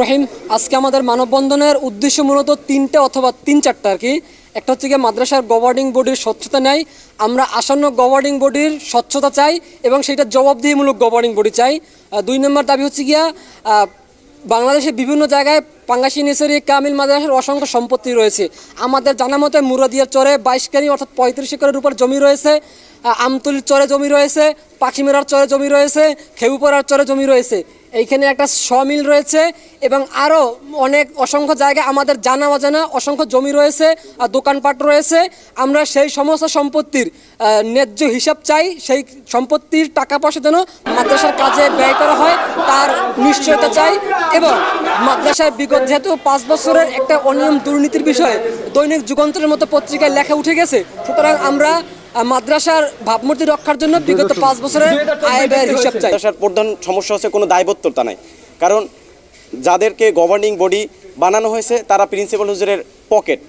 রহিম, আজকে আমাদের মানববন্ধনের উদ্দেশ্য মূলত তিনটে অথবা তিন চারটা আর কি। একটা হচ্ছে গিয়ে মাদ্রাসার গভর্নিং বডির স্বচ্ছতা নেয় আমরা আসন্ন গভর্নিং বডির স্বচ্ছতা চাই এবং সেটা জবাবদিহিমূলক গভর্নিং বডি চাই। দুই নম্বর দাবি হচ্ছে গিয়া বাংলাদেশের বিভিন্ন জায়গায় পাঙ্গাশি নেসারি কামিল মাদ্রাসার অসংখ্য সম্পত্তি রয়েছে। আমাদের জানা মতে মুরাদিয়ার চরে বাইশ কেনি অর্থাৎ পঁয়ত্রিশ একরের উপর জমি রয়েছে। আমতলির চরে জমি রয়েছে, পাখিমেরার চরে জমি রয়েছে, খেউপাড়ার চরে জমি রয়েছে। এইখানে একটা সমিল রয়েছে এবং আরও অনেক অসংখ্য জায়গায় আমাদের জানা অজানা অসংখ্য জমি রয়েছে আর দোকানপাট রয়েছে। আমরা সেই সমস্ত সম্পত্তির ন্যায্য হিসাব চাই, সেই সম্পত্তির টাকা পয়সা যেন মাদ্রাসার কাজে ব্যয় করা হয় তার নিশ্চয়তা চাই এবং মাদ্রাসায় বিগত যেহেতু পাঁচ বছরের একটা অনিয়ম দুর্নীতির বিষয়ে দৈনিক যুগান্তরের মতো পত্রিকায় লেখা উঠে গেছে, সুতরাং আমরা মাদ্রাসার ভাবমূর্তি রক্ষার জন্য বিগত পাঁচ বছরের আয় ব্যয়ের হিসাব চাই। মাদ্রাসার প্রধান সমস্যা হচ্ছে কোনো দায়বদ্ধতা নাই। কারণ যাদেরকে গভর্নিং বডি বানানো হয়েছে তারা প্রিন্সিপাল হুজুরের পকেট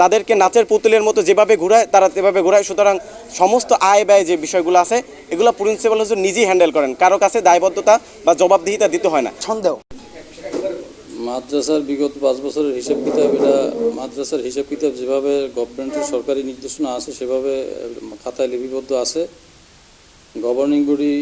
তাদেরকে নাচের পুতুলের মতো যেভাবে ঘুরায় তারা সেভাবে ঘুরায়। সুতরাং সমস্ত আয় ব্যয় যে বিষয়গুলো আছে এগুলো প্রিন্সিপাল হুজুর নিজেই হ্যান্ডেল করেন। কারও কাছে দায়বদ্ধতা বা জবাবদিহিতা দিতে হয় না। সন্দেহ মাদ্রাসার বিগত পাঁচ বছরের হিসাব কিতাব এটা মাদ্রাসার হিসাব কিতাব যেভাবে গভর্নমেন্টের সরকারি নির্দেশনা আছে, সেভাবে খাতায় লিপিবদ্ধ আছে। Governing body